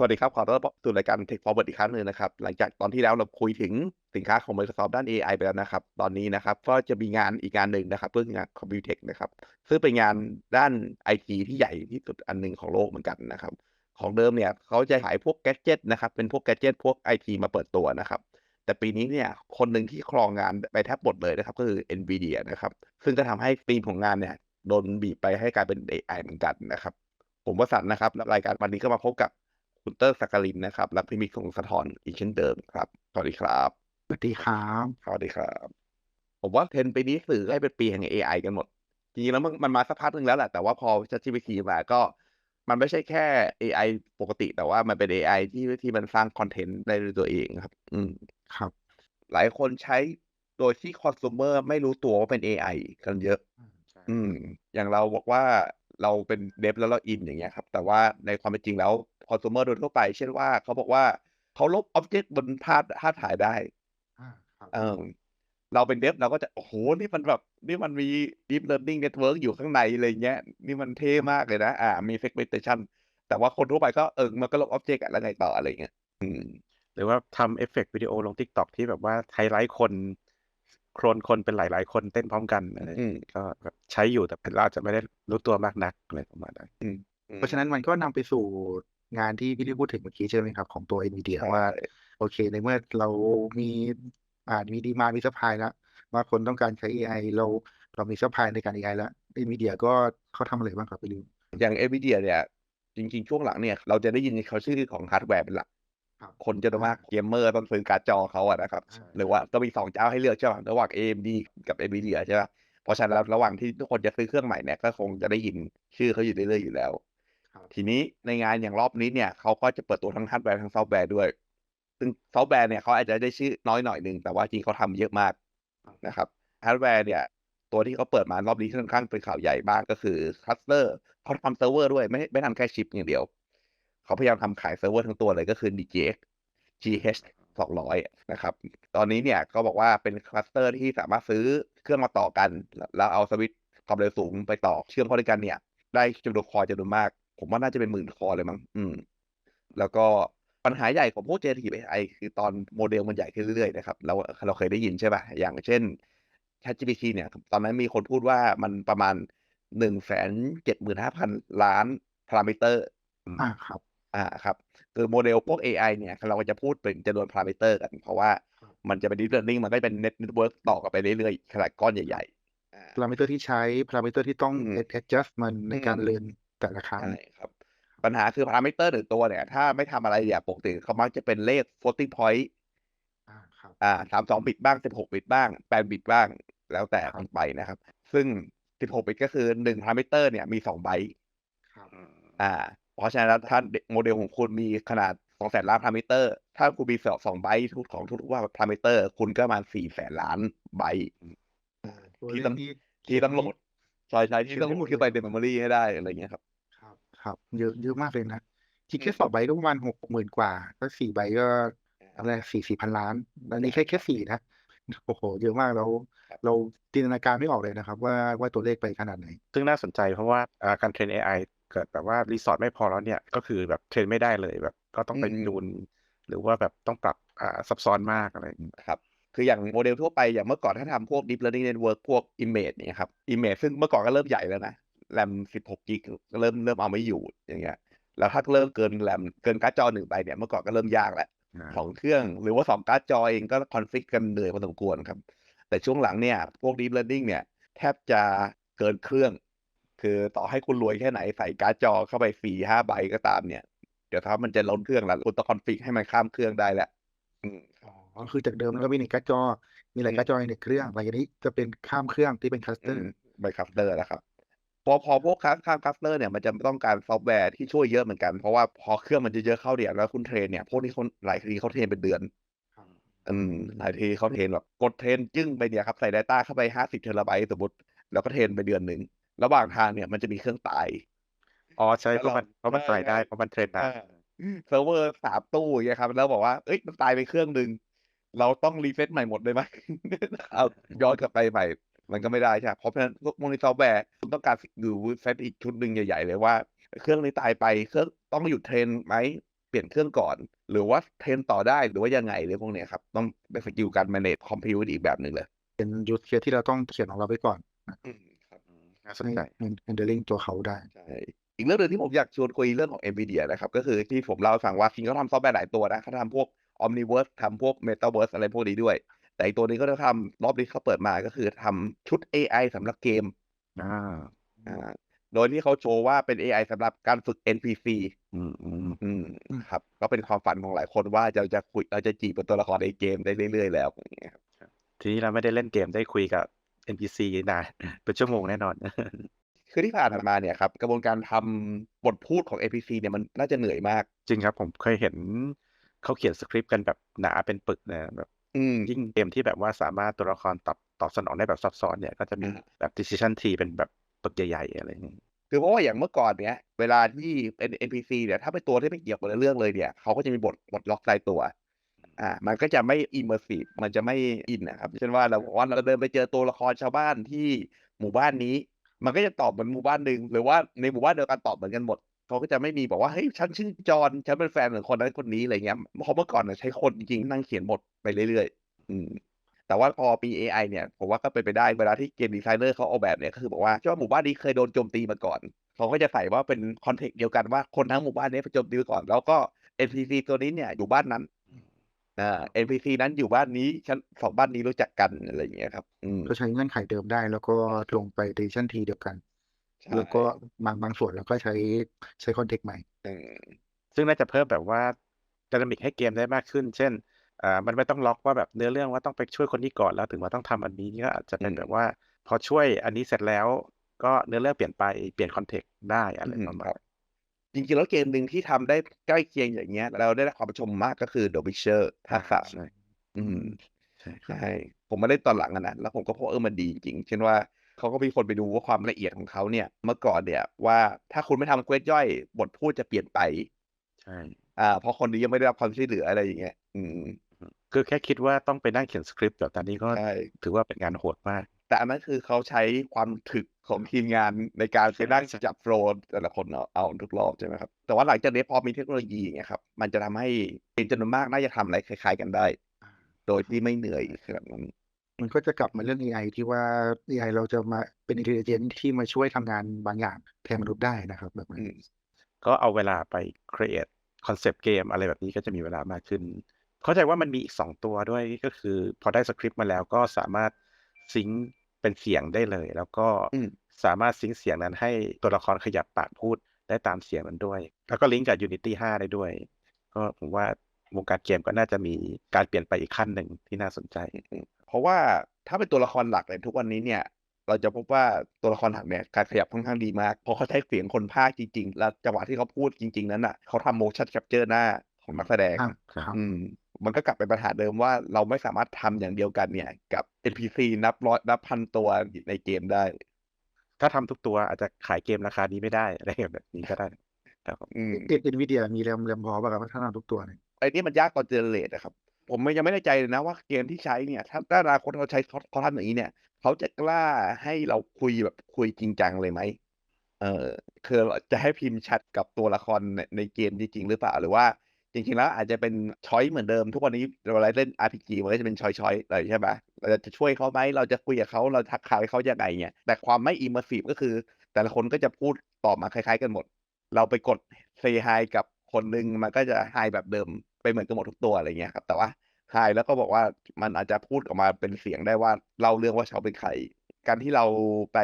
สวัสดีครับ ขอต้อนรับสู่รายการ Tech Forward อีกครั้งหนึ่งนะครับ หลังจากตอนที่แล้วเราคุยถึงสินค้าของ Microsoft ด้าน AI ไปแล้วนะครับ ตอนนี้นะครับ ก็จะมีงานอีกงานหนึ่งนะครับเรื่องาน Computex นะครับซึ่งเป็นงานด้านไอทีที่ใหญ่ที่สุดอันหนึ่งของโลกเหมือนกันนะครับ ของเดิมเนี่ยเขาจะขายพวกแก d เจ t นะครับเป็นพวกแก d เจ t พวกไอทีมาเปิดตัวนะครับ แต่ปีนี้เนี่ยคนหนึ่งที่ครองงานไปแทบหมดเลยนะครับก็คือ NVIDIA นะครับซึ่งจะทำให้ธีมของงานเนี่ยโดนบีบไปให้กลายเป็น AI เหมือนกันนะครับผมวสันนะครับรายการวันนี้ก็มาพบกับ คุณเตอร์สักกลินนะครับและพิมิตของสะทอนอีกเช่นเดิมครับ สวัสดีครับ สวัสดีครับ สวัสดีครับ ผมว่าเทรนด์ปีนี้สื่อให้เป็นปีแห่ง AI กันหมด จริงๆแล้วมันมันมาสักพักหนึ่งแล้วแหละ แต่ว่าพอ ChatGPT มาก็มันไม่ใช่แค่ AI ปกติ แต่ว่ามันเป็น AI ที่ที่มันสร้างคอนเทนต์ได้ด้วยตัวเองครับ อืมครับ หลายคนใช้โดยที่คอน sumer ไม่รู้ตัวว่าเป็น AI กันเยอะ อืมใช่อืมอย่างเราบอกว่าเราเป็นเดฟแล้วเราอินอย่างเงี้ยครับ แต่ว่าในความเป็นจริงแล้ว คอน sumer โดยทั่วไป เช่นว่าเขาบอกว่าเขาลบอ็อบเจกต์บนภาพภาพถ่ายได้อ่าครับเออเราเป็นเดฟเราก็จะ โอ้โห นี่มันแบบ นี่มันมี deep learning network อยู่ข้างในอะไรเงี้ย นี่มันเท่มากเลยนะ อ่า มี segmentation แต่ว่าคนทั่วไปก็เออมันก็ลบอ็อบเจกต์อะแล้วไงต่ออะไรเงี้ยอืมหรือว่าทำเอฟเฟกต์วิดีโอลง TikTok ที่แบบว่าไฮไลท์คนโครนคนเป็นหลาย ๆ คนเต้นพร้อมกันอะไรอืมก็แบบใช้อยู่แต่เราอาจจะไม่ได้รู้ตัวมากนักอะไรประมาณนั้นอืมเพราะฉะนั้นมันก็นำไปสู่ งานที่พี่ลี่พูดถึงเมื่อกี้ใช่ไหมครับ ของตัว NVIDIA ใช่ว่า โอเค ในเมื่อเรามีอ่ามีดีมามีซัพพลายแล้วว่าคนต้องการใช้ AI เราเรามีซัพพลายในการ AI แล้ว NVIDIA ก็เขาทำอะไรบ้างครับพี่ลี่อย่าง NVIDIA เนี่ยจริงๆ ช่วงหลังเนี่ย เราจะได้ยินเขาชื่อของฮาร์ดแวร์เป็นหลักครับคนจะมากเกมเมอร์ต้องซื้อการ์ดจอเขาอะนะครับใช่หรือว่าก็มีสองเจ้าให้เลือกใช่ไหมระหว่าง AMD กับ NVIDIA ใช่ไหมเพราะฉะนั้นแล้วระหว่างที่ทุกคนจะซื้อเครื่องใหม่เนี่ยก็คงจะได้ยินชื่อเขาอยู่เรื่อยๆอยู่แล้วครับ ทีนี้ในงานอย่างรอบนี้เนี่ยเขาก็จะเปิดตัวทั้งฮาร์ดแวร์ทั้งซอฟต์แวร์ด้วย ซึ่งซอฟต์แวร์เนี่ยเขาอาจจะได้ชื่อน้อยหน่อยหนึ่งแต่ว่าจริงเขาทำเยอะมากนะครับฮาร์ดแวร์เนี่ย ตัวที่เขาเปิดมารอบนี้ที่ค่อนข้างเป็นข่าวใหญ่มากก็คือคลัสเตอร์เขาทำเซิร์ฟเวอร์ด้วยไม่ไม่ทำแค่ชิปอย่างเดียว เขาพยายามทำขายเซิร์ฟเวอร์ทั้งตัวเลยก็คือ DGX GH 200 นะครับ ตอนนี้เนี่ยก็บอกว่าเป็นคลัสเตอร์ที่สามารถซื้อเครื่องมาต่อกัน แล้วเอาสวิตช์ความเร็วสูงไปต่อเชื่อมเข้าด้วยกันเนี่ย ได้จำนวนคอร์จำนวนมาก ผมว่าน่าจะเป็นหมื่นคอร์เลยมั้งอืม แล้วก็ปัญหาใหญ่ของพวก generative AI คือตอนโมเดลมันใหญ่ขึ้นเรื่อยๆนะครับเราเราเคยได้ยินใช่ป่ะอย่างเช่น ChatGPT เนี่ย ตอนนั้นมีคนพูดว่ามันประมาณ175,000ล้านพารามิเตอร์อ่าครับ อ่าครับ คือโมเดลพวก AI เนี่ย เราก็จะพูดเป็นจำนวนพารามิเตอร์กัน เพราะว่าครับมันจะเป็น deep learning มันก็เป็น net network ต่อกันไปเรื่อยๆขนาดก้อนใหญ่ๆอ่าพารามิเตอร์ที่ใช้พารามิเตอร์ที่ต้องอืม adjust มันในการอืมเรียน แต่ละครั้ง ใช่ครับ ปัญหาคือพารามิเตอร์หนึ่งตัวเนี่ย ถ้าไม่ทำอะไรเนี่ยปกติเขามักจะเป็นเลข floating point อ่าครับอ่าสามสองบิตบ้างสิบหกบิตบ้างแปดบิตบ้าง แล้วแต่ครับไปนะครับ ซึ่งสิบหกบิตก็คือหนึ่งพารามิเตอร์เนี่ยมีสองไบต์ครับอ่า เพราะฉะนั้นแล้วถ้าโมเดลของคุณมีขนาดสองแสนล้านพารามิเตอร์ ถ้าคุณมีสองสองไบต์ทุกของทุกๆว่าพารามิเตอร์ คุณก็ประมาณสี่แสนล้านไบต์ตัวที่เลต้ของที่ที่ต้องโหลดใช่ใช่ที่ต้องเขียนให้โหหลมดดขึ้นไปเลยในเมมโมรีให้ได้อะไรเงี้ยครับ ครับครับ เยอะเยอะมากเลยนะคิดแค่สองใบก็ประมาณหกหมื่นกว่าถ้าสี่ใบก็อะไรสี่สี่พันล้านอันนี้แค่แค่สี่นะโอ้โห เยอะมากแล้วครับเราจินตนาการไม่ออกเลยนะครับ ว่าว่าตัวเลขไปขนาดไหน ซึ่งน่าสนใจเพราะว่าอ่าการเทรน AI เกิดแบบว่ารีสอร์ทไม่พอแล้วเนี่ยก็คือแบบเทรนไม่ได้เลยแบบ ก็ต้องไปอืมนูนหรือว่าแบบต้องปรับอ่าซับซ้อนมากอะไรอย่างเงี้ยครับคืออย่างโมเดลทั่วไปอย่างเมื่อก่อนถ้าทำพวก deep learning network พวก image เนี่ยครับ image ซึ่งเมื่อก่อนก็เริ่มใหญ่แล้วนะ แรม16กิกก็เริ่มเริ่มเอาไม่อยู่อย่างเงี้ย แล้วถ้าเริ่มเกินแรมเกินการ์ดจอหนึ่งใบเนี่ยเมื่อก่อนก็เริ่มยากแล้วอ่าสองเครื่องหรือว่าสองการ์ดจอเองก็คอนฟิกกันเหนื่อยพอสมควรครับ แต่ช่วงหลังเนี่ย พวก deep learning เนี่ย แทบจะเกินเครื่อง คือต่อให้คุณรวยแค่ไหนใส่การ์ดจอเข้าไปสี่ห้าใบก็ตามเนี่ย เดี๋ยวถ้ามันจะล้นเครื่องแล้วคุณต้องคอนฟิกให้มันข้ามเครื่องได้แหละอืมอ๋อคือจากเดิมมันก็มีหนึ่งการ์ดจอ มีหลายการ์ดจอในหนึ่งเครื่องหลังจากนี้จะเป็นข้ามเครื่องที่เป็นคลัสเตออืร์มใบคัสเตอร์นะครับ พอพอพวกคัสข้ามคัสเตอร์เนี่ยมันจะต้องการซอฟต์แวร์ที่ช่วยเยอะเหมือนกันเพราะว่าพอเครื่องมันจะเยอะเข้าเนี่ยแล้วคุณเทรนเนี่ยพวกนี้คนหลายทีเขาเทรนเป็นเดือนอืมหลายทีเขาเทรนแบบกดเทรนจึ้งไปเนี่ยครับใส่ Data เข้าไปห้าสิบเทราไบต์สมมติแล้วก็เทรนไปเดือนหนึ่งระหว่างทางเนี่ยมันจะมีเครื่องตายอ๋อใช่แล้วเพราะมันเพราะมันใช่ใส่ได้ใช่เพราะมันเทรนได้เซิร์ฟเวอร์สามตู้อย่างเงี้ยครับ แล้วบอกว่าเอ้ยมันตายไปเครื่องหนึ่งเราต้องรีเซ็ตใหม่หมดเลยไหมเอาย้อนกลับไปใหม่ มันก็ไม่ได้ใช่ไหมเพราะฉะนั้นพวกโมนิซอฟต์แวร์คุณต้องการดูเซตอีกชุดหนึ่งใหญ่ ๆ เลยว่า เครื่องนี้ตายไปเครื่องต้องหยุดเทรนไหมเปลี่ยนเครื่องก่อน หรือว่าเทรนต่อได้หรือว่ายังไงหรือพวกเนี้ยครับ ต้องเป็นสกิลการ manage compute อีกแบบหนึ่งเลย เป็นยูสเคสที่เราต้องเขียนของเราไปก่อนอืมครับอืมน่าสนให้ใจ handling ตัวเขาได้ใช่อีกเรื่องหนึ่งที่ผมอยากชวนคุยเรื่องของ NVIDIA นะครับก็คือที่ผมเล่าให้ฟังว่าจริงเขาทำซอฟต์แวร์หลายตัวนะเขาทำพวก Omniverse ทำพวก Metaverse อะไรพวกนี้ด้วย แต่อีกตัวนี้ก็จะทำรอบนี้เขาเปิดมาก็คือทำชุด AI สำหรับเกมอ่าอ่าโดยที่เขาโชว์ว่าเป็น AI สำหรับการฝึก NPC อืมอืมอืมอืมครับ ก็เป็นความฝันของหลายคนว่าเราจะคุยเราจะจีบเป็นตัวละครในเกมได้เรื่อยๆแล้วอย่างเงี้ยครับทีนี้เราไม่ได้เล่นเกมได้คุยกับ NPC นานเป็นชั่วโมงแน่นอน คือที่ผ่านมาเนี่ยครับกระบวนการทำบทพูดของ NPC เนี่ยมันน่าจะเหนื่อยมาก จริงครับผมเคยเห็นเขาเขียนสคริปต์กันแบบหนาเป็นปึกนะแบบ อืม ยิ่งเกมที่แบบว่าสามารถตัวละครตอบตอบสนองได้แบบซับซ้อนเนี่ย ก็จะมีอ่า แบบ decision tree เป็นแบบปึกใหญ่ๆ อะไรอย่างเงี้ยคือเพราะว่าอย่างเมื่อก่อนเนี้ยเวลาที่เป็น NPC เนี่ยถ้าเป็นตัวที่ไม่เกี่ยวกับเรื่องเลยเนี่ยเขาก็จะมีบทบทล็อกตายตัว อ่า มันก็จะไม่ immersive มันจะไม่อินนะครับเช่นว่าเราบอกว่าเราเดินไปเจอตัวละครชาวบ้านที่หมู่บ้านนี้ มันก็จะตอบเหมือนหมู่บ้านหนึ่งหรือว่าในหมู่บ้านเดียวกันตอบเหมือนกันหมด เขาก็จะไม่มีบอกว่าเฮ้ยฉันชื่อจอนฉันเป็นแฟนของคนนั้นคนนี้อะไรเงี้ยเพราะเมื่อก่อนน่ะใช้คนจริงนั่งเขียนบทไปเรื่อยๆ อืมแต่ว่าพอมี AI เนี่ยผมว่าก็เป็นไปได้เวลาที่เกมดีไซเนอร์เขาออกแบบเนี่ยก็คือบอกว่าเจ้าหมู่บ้านนี้เคยโดนโจมตีมาก่อนเขาก็จะใส่ว่าเป็นคอนเทกต์เดียวกันว่าคนทั้งหมู่บ้านนี้โจมตีมาก่อน แล้วก็ NPC ตัวนี้เนี่ยอยู่บ้านนั้นอ่า NPC นั้นอยู่บ้านนี้ฉันสองบ้านนี้รู้จักกันอะไรอย่างเงี้ยครับ อืมก็ใช้เงื่อนไขเดิมได้แล้วก็ลงไป decision tree เดียวกัน ใช่แล้วก็บางบางส่วนเราก็ใช้ใช้คอนเทกต์ใหม่อืมซึ่งน่าจะเพิ่มแบบว่าดินามิกให้เกมได้มากขึ้น เช่นอ่ามันไม่ต้องล็อกว่าแบบเนื้อเรื่องว่าต้องไปช่วยคนนี้ก่อนแล้วถึงว่าต้องทำอันนี้ก็อาจจะเป็นแบบว่า พอช่วยอันนี้เสร็จแล้ว ก็เนื้อเรื่องเปลี่ยนไปเปลี่ยนคอนเทกต์ได้อะไรอืมประมาคณรับจริงๆแล้วเกมหนึ่งที่ทำได้ใกล้เคียงอย่างเงี้ย เราได้รับความชมมากก็คือ The Witcher ภาคสามใช่อืม ใช่ครับ ใช่ผมมาได้ตอนหลังอะนะแล้วผมก็พบว่าเออมันดีจริงเช่นว่า เขาก็มีคนไปดูว่าความละเอียดของเขาเนี่ย เมื่อก่อนเนี่ย ว่าถ้าคุณไม่ทำเควสย่อย บทพูดจะเปลี่ยนไป ใช่ อ่าเพราะคนนี้ยังไม่ได้รับความช่วยเหลืออะไรอย่างเงี้ยอืมคือแค่คิดว่าต้องไปนั่งเขียนสคริปต์แต่ตอนนี้ก็ใช่ ถือว่าเป็นงานโหดมาก แต่อันนั้นคือเขาใช้ความถึกของทีมงานในการไปนั่งจับโฟลว์แต่ละคนเอาเอาทุกรอบใช่ไหมครับ แต่ว่าหลังจากนี้พอมีเทคโนโลยีอย่างเงี้ยครับ มันจะทำให้เกมจำนวนมากน่าจะทำอะไรคล้าย ๆ กันได้ โดยที่ไม่เหนื่อยขนาดนั้น มันก็จะกลับมาเรื่อง AI ที่ว่า AI เราจะมาเป็น intelligent ที่มาช่วยทำงานบางอย่างแทนมนุษย์ได้นะครับ แบบนั้อืนมก็เอาเวลาไป create คอนเซปต์เกมอะไรแบบนี้ก็จะมีเวลามากขึ้น เข้าใจว่ามันมีอีกสองตัวด้วยก็คือ พอได้สคริปต์มาแล้วก็สามารถซิงค์เป็นเสียงได้เลย แล้วก็อืมสามารถซิงค์เสียงนั้นให้ตัวละครขยับปากพูดได้ตามเสียงนั้นด้วย แล้วก็ลิงก์กับ Unity 5 ได้ด้วย ก็ผมว่าวงการเกมก็น่าจะมีการเปลี่ยนไปอีกขั้นหนึ่งที่น่าสนใจ เพราะว่าถ้าเป็นตัวละครหลักในทุกวันนี้เนี่ย เราจะพบว่าตัวละครหลักเนี่ยการขยับค่อนข้างดีมากเพราะเขาใช้เสียงคนพากย์จริง ๆ แล้วจังหวะที่เขาพูดจริง ๆ นั้นอะเขาทำ motion capture หน้าของนักแสดงครับครับอืมมันก็กลับไปปัญหาเดิมว่าเราไม่สามารถทำอย่างเดียวกันเนี่ย กับ NPC นับร้อยนับพันตัวในเกมได้ ถ้าทำทุกตัวอาจจะขายเกมราคานี้ไม่ได้อะไรแบบนี้ก็ได้ครับผมอืมเอ็นวีเดียมีแรมแรมพอป่ะครับถ้าทำทุกตัวเนี่ยไอ้นี่มันยากตอนเจเนเรตนะครับ ผมยังไม่แน่ใจเลยนะว่าเกมที่ใช้เนี่ยถ้าถ้าอนาคตเขาใช้เขาเขาทำอย่างนี้เนี่ยเขาจะกล้าให้เราคุยแบบคุยจริงจังเลยไหมเออคือจะให้พิมพ์แชทกับตัวละครในในเกมจริงๆหรือเปล่าหรือว่า จริงๆแล้วอาจจะเป็นช้อยเหมือนเดิมทุกวันนี้เวลาเล่น RPG มันก็จะเป็นช้อยช้อยอะไรใช่ไหมเราจะช่วยเขาไหมเราจะคุยกับเขาเราทักทายเขายังไงเนี่ยแต่ความไม่อิมเมอร์ซีฟก็คือ แต่ละคนก็จะพูดตอบมาคล้าย ๆ กันหมด เราไปกด say hi กับคนหนึ่งมันก็จะ hi แบบเดิม ไปเหมือนกันหมดทุกตัวอะไรเงี้ยครับ แต่ว่า hi แล้วก็บอกว่ามันอาจจะพูดออกมาเป็นเสียงได้ว่าเล่าเรื่องว่าเขาเป็นใคร การที่เราไป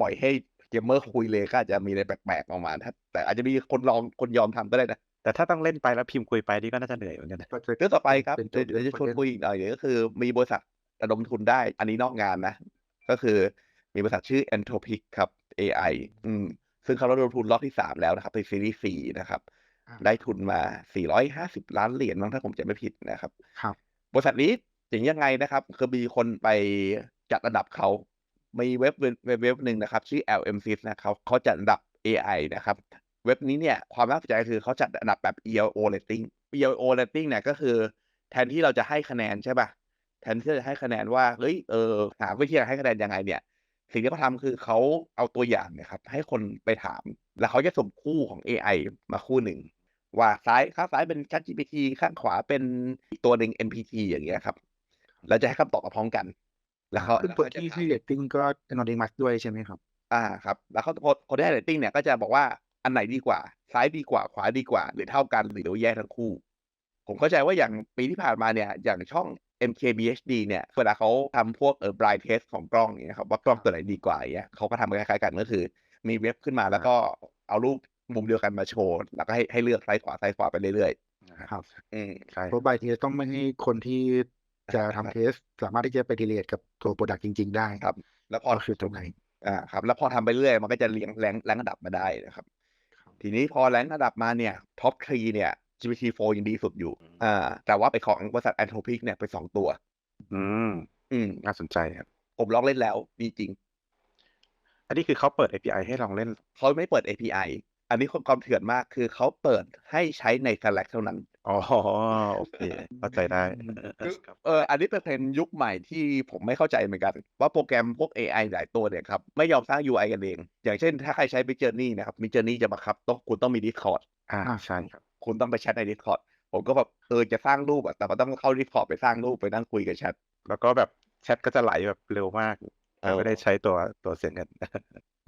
ปล่อยให้เกมเมอร์คุยเลยก็อาจจะมีอะไรแปลกๆออกมาถ้าแต่อาจจะมีคนลองคนยอมทำก็ได้นะแต่ถ้าต้องเล่นไปแล้วพิมพ์คุยไปนี่ก็น่าจะเหนื่อยเหมือนกันนะก็จะเรื่องต่อไปครับเป็นเดี๋ยวเดี๋ยวจะชวนประเด็นคุยอีกหน่อยเดี๋ยวก็คือ มีบริษัทระดมทุนได้ อันนี้นอกงานนะ ก็คือมีบริษัทชื่อ Anthropic ครับ AI อืมซึ่งเขาระดมทุนรอบที่สามแล้วนะครับเป็นซีรีส์สี่นะครับอ่า ได้ทุนมา 450 ล้านเหรียญมั้งถ้าผมจะไม่ผิดนะครับ ครับ บริษัทนี้ถึงยังไงนะครับ คือมีคนไปจัดอันดับเขามีเว็บเว็บเว็บเว็บหนึ่งนะครับ ชื่อ LMC นะครับเขาจัดอันดับ AI นะครับ เว็บนี้เนี่ยความน่าสนใจคือเขาจัดอันดับแบบ ELO rating ELO rating เนี่ยก็คือแทนที่เราจะให้คะแนนใช่ป่ะแทนที่จะให้คะแนนว่าเฮ้ยเออหาวิธีการให้คะแนนยังไงเนี่ย สิ่งที่เขาทำคือเขาเอาตัวอย่างเนะครับ ให้คนไปถาม แล้วเขาจะส่งคู่ของ AI มาคู่หนึ่ง ว่าซ้ายข้างซ้ายเป็น ChatGPT ข้างขวาเป็นอีกตัวหนึ่ง NPT อย่างเงี้ยครับเราจะให้คำตอบมาพร้อมกัน แล้วเขาซึ่งแล้วคนเขาจะที่ถาให้มเรตติ้งก็ anonymous ด้วยใช่ไหมครับ อ่าครับ แล้วเขาคนคนที่ให้เรตติ้งเนี่ยก็จะบอกว่าอันไหนดีกว่า ซ้ายดีกว่าขวาดีกว่า หรือเท่ากันหรือแย่ทั้งคู่ ผมเข้าใจว่าอย่างปีที่ผ่านมาเนี่ย อย่างช่อง MKBHD เนี่ยเวลาเขาทำพวกเออ blind test ของกล้องอย่างเงี้ยครับว่ากล้องตัวไหนดีกว่าอย่างเงี้ยเขาก็ทำคล้ายๆกันก็คือ มีเว็บขึ้นมาแล้วก็เอารูปมุมเดียวกันมาโชว์ แล้วก็ให้ให้เลือกซ้ายขวาซ้ายขวาไปเรื่อยครับๆอืมใช่เพราะบางทีต้องไม่ให้คนที่จะทำเทสสามารถที่จะไปดีเลทกับตัวโปรดักต์จริง ๆ ได้ครับ แล้วพอก็คือตรงไหนอ่าครับ แล้วพอทำไปเรื่อยมันก็จะเรียงแรงแรงระดับมาได้นะครับ ทีนี้พอแรงระดับมาเนี่ยท็อปทรีเนี่ย GPT-4 ยังดีสุดอยู่ อ่า แต่ว่าไปของบริษัท Anthropic เนี่ยไปสองตัว อืม อืม น่าสนใจครับ ผมลองเล่นแล้วดีจริง อันนี้คือเขาเปิด API ให้ลองเล่น เขาไม่เปิด API อันนี้ความเถื่อนมากคือเขาเปิดให้ใช้ใน Slack เท่านั้น อ๋อ โอเค เข้าใจได้ครับเออ อันนี้เป็นเทรนด์ยุคใหม่ที่ผมไม่เข้าใจเหมือนกัน ว่าโปรแกรมพวก AI หลายตัวเนี่ยครับ ไม่ยอมสร้าง UI กันเอง อย่างเช่น ถ้าใครใช้ Midjourney นะครับ Midjourney จะบังคับต้องคุณต้องมี Discord อ่าอ่าใช่ครับ คุณต้องไปแชทใน Discord ผมก็แบบเออจะสร้างรูปอะแต่ก็ต้องเข้า Discord ไปสร้างรูปไปนั่งคุยกับแชทแล้วก็แบบแชทก็จะไหลแบบเร็วมากเออไม่ได้ใช้ตัวตัวเสียเงิน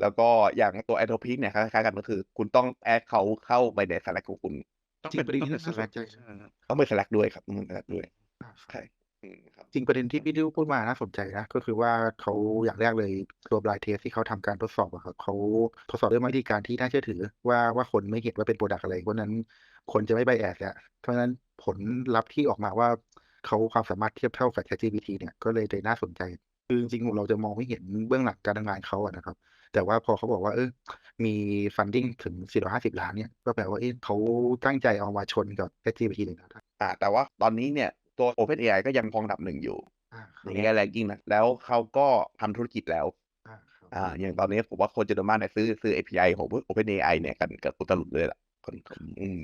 แล้วก็อย่างตัว Anthropic เนี่ยคล้ายๆกันก็คือ คุณต้องแอดเขาเข้าไปใน Slack ของคุณต้องจริงเป็นประเด็นต้องที่เป็นน่าสน Slack ใจใช่ต้องไป Slack ด้วยครับต้องไป Slack ด้วยอ่าครับใช่อืมครับจริงประเด็นที่พี่ดิวพูดมาน่าสนใจนะก็คือว่าเขาอย่างแรกเลยตัว blind test ที่เขาทำการทดสอบอะครับเขาทดสอบด้วยวิธีการที่น่าเชื่อถือว่าว่าคนไม่เห็นว่าเป็นโปรดักอะไรเพราะฉะนั้น คนจะไม่ไบแอสแล้วเพราะฉะนั้นผลลัพธ์ที่ออกมาว่าเขาความสามารถเทียบเท่ากับ ChatGPT เนี่ยก็เลยเลยน่าสนใจ คือจริงๆเราจะมองไม่เห็นเบื้องหลังการทำงานเขาอะนะครับ แต่ว่าพอเขาบอกว่า เออมี funding ถึง 450 ล้านเนี่ย ก็แปลว่าเอ๊ะเขาตั้งใจเอามาชนกับ ChatGPT เลยนะอ่าแต่ว่าตอนนี้เนี่ยตัว OpenAI ก็ยังครองอันดับหนึ่งอยู่อ่าคในรับแง่ ranking นะแล้วเขาก็ทำธุรกิจแล้วอ่าครับอ่าอย่างตอนนี้ผมว่าคนจำนวนมากเนี่ยซื้อซื้อ API ของ OpenAI เนี่ยกันกับอุตลุดเลยล่ะคนอืม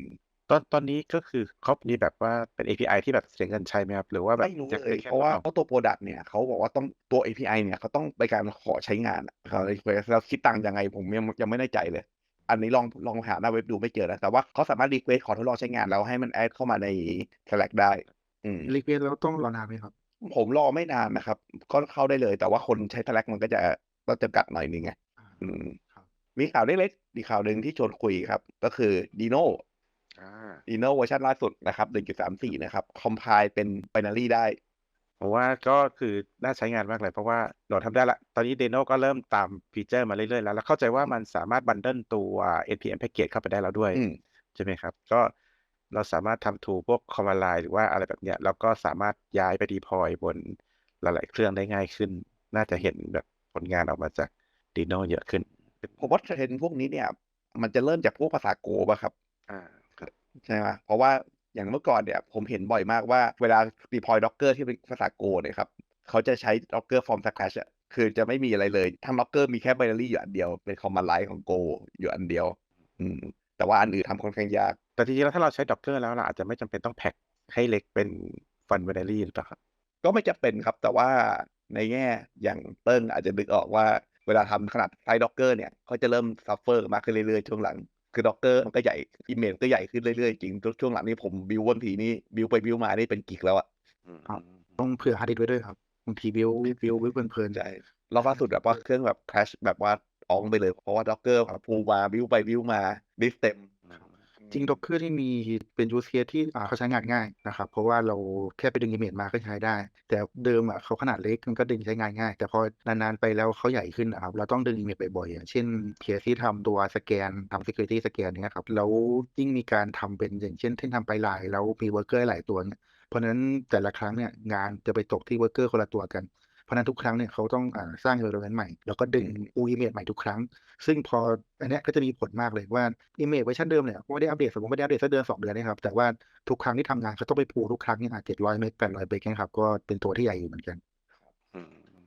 ตอนตอนนี้ก็คือเขามีแบบว่าเป็น API ที่แบบเสียเงินใช้ไหมครับ หรือว่าแบบไม่รู้ยังเลยแค่เพราะว่าทดสอบเขาตัว Product เนี่ยเขาบอกว่าต้องตัว API เนี่ยเขาต้องไปการขอใช้งานอะเขาเลยแล้วคิดตังค์ยังไงผมยังยังไม่แน่ใจเลย อันนี้ลองลองหาหน้าเว็บดูไม่เจอนะแต่ว่าเขาสามารถรีเควสขอทดลองใช้งานแล้วให้มันแอดเข้ามาใน Slack ได้อืมรีเควสแล้วต้องรอนานไหมครับ ผมรอไม่นานนะครับ ก็เข้าได้เลย แต่ว่าคนใช้ Slack มันก็จะต้องจำกัดหน่อยนึงไงอ่าอืมครับมีข่าวเล็กๆอีกข่าวหนึ่งที่ชวนคุยครับ ก็คือ Dino อ่า Dino เวอร์ชันล่าสุดนะครับ 1.34 นะครับ คอมไพล์เป็น binary ได้ผมว่าก็คือน่าใช้งานมากเลย เพราะว่าโหลดทำได้ละ ตอนนี้ Deno ก็เริ่มตามฟีเจอร์มาเรื่อยๆ แล้ว แล้วเข้าใจว่ามันสามารถบันเดิลตัว npm package เข้าไปได้แล้วด้วยอืมใช่ไหมครับ ก็เราสามารถทำ tool พวก command line หรือว่าอะไรแบบเนี้ย แล้วก็สามารถย้ายไป deploy บนหลาย ๆ เครื่องได้ง่ายขึ้น น่าจะเห็นแบบผลงานออกมาจาก Deno เยอะขึ้น ผมว่าเทรนด์พวกนี้เนี่ย มันจะเริ่มจากพวกภาษาโกป่ะครับ อ่าครับ ใช่ไหมเพราะว่าอย่างเมื่อก่อนเนี่ยผมเห็นบ่อยมากว่าเวลา deploy Docker ที่เป็นภาษาโกเนี่ยครับเขาจะใช้ Docker from scratch อะคือจะไม่มีอะไรเลย ทั้ง Docker มีแค่ binary อยู่อันเดียว เป็น command line ของ Go อยู่อันเดียว อืม แต่ว่าอันอื่นทำค่อนข้างยาก แต่จริงๆแล้วถ้าเราใช้ Docker แล้วเราอาจจะไม่จำเป็นต้องแพ็คให้เล็กเป็น fun binary หรือเปล่าครับ ก็ไม่จำเป็นครับ แต่ว่าในแง่อย่างเติ้งอาจจะนึกออกว่าเวลาทำขนาดไซส์ Docker เนี่ยเขาจะเริ่มซัฟเฟอร์มากขึ้นเรื่อยๆช่วงหลัง คือ Docker มันก็ใหญ่อิมเมจก็ใหญ่ขึ้นเรื่อยๆจริงช่วงหลังนี้ผมบิววันทีนี่บิวไปบิวมานี่เป็นกิกแล้วอะครับต้องเผื่อฮาร์ดดิสก์ไว้ด้วยครับบางทีบิวบิวบิวเพลินๆใช่รอบล่าสุดแบบว่าเครื่องแบบ crash แบบว่าอองไปเลยเพราะว่า Docker พูมาบิวไปบิวมาดิสเต็ม จริง Docker ที่มีเป็น use case ที่เขาใช้งานง่ายนะครับ เพราะว่าเราแค่ไปดึง image มาก็ใช้ได้ แต่เดิมอะเขาขนาดเล็กมันก็ดึงใช้งานง่าย แต่พอนานๆไปแล้วเขาใหญ่ขึ้นนะครับเราต้องดึง image บ่อยๆอย่างเช่นเคสที่ทำตัวสแกนทำ security สแกนเนี้ยครับแล้วยิ่งมีการทำเป็นอย่างเช่นเช่นทำไปหลายแล้วมี worker หลายตัวเนี่ยเพราะนั้นแต่ละครั้งเนี่ยงานจะไปตกที่ worker คนละตัวกัน ราะฉะนั้นทุกครั้งเนี่ยเขาต้องอ่าสร้าง environment ใหม่ แล้วก็ดึงอืมปู image ใหม่ทุกครั้ง ซึ่งพออันเนี้ยก็จะมีผลมากเลยว่า image เวอร์ชันเดิมเนี่ยไม่ได้อัปเดตสมมติไม่ได้อัปเดตสักเดือนสองเดือนนะครับ แต่ว่าทุกครั้งที่ทำงานเขาต้องไปปูทุกครั้งเนี่ยเจ็ดร้อยเมกแปดร้อยเมกนะครับก็เป็นตัวที่ใหญ่อยู่เหมือนกัน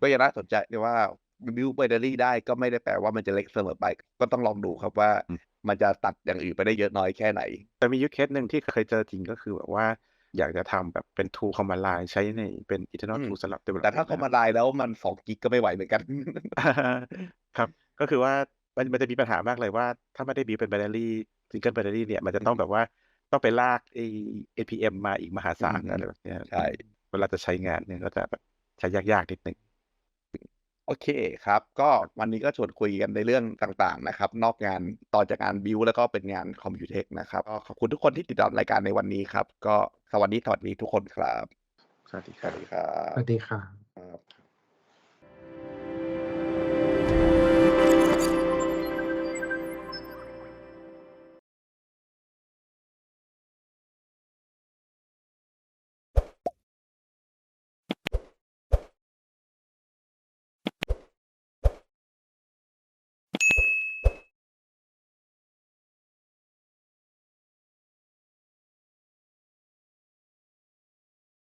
ก็ยังน่าสนใจที่ว่าบิวไบนารี่ได้ก็ไม่ได้แปลว่ามันจะเล็กเสมอไป ก็ต้องลองดูครับว่าอืมมันจะตัดอย่างอื่นไปได้เยอะน้อยแค่ไหน แต่มียูเคสหนึ่งที่เคยเจอจริงก็คือแบบว่า อยากจะทำแบบเป็น tool command line ใช้ในเป็น internal อืม tool สำหรับแต่ถ้า development เขามานะครับไลน์แล้วมันสองกิกก็ไม่ไหวเหมือนกัน ครับ ก็คือว่ามันมันจะมีปัญหามากเลยว่า ถ้าไม่ได้ build เป็น binary single binary เนี่ย มันจะต้องแบบว่าต้องไปลากไอ้ APM มาอีกมหาศาลอืมอะไรแบบเนี้ยใช่เวลาจะใช้งานเนี่ยก็จะแบบใช้ยากๆนิดนึงโอเคครับ ก็วันนี้ก็ชวนคุยกันในเรื่องต่างๆนะครับ นอกงานต่อจากงานบิวแล้วก็เป็นงานคอมพิวเทคนะครับก็ขอบคุณทุกคนที่ติดตามรายการในวันนี้ครับ ก็ สวัสดีสวัสดีทุกคนครับ สวัสดีสครัวัสบดีครัสบวัสดีครับ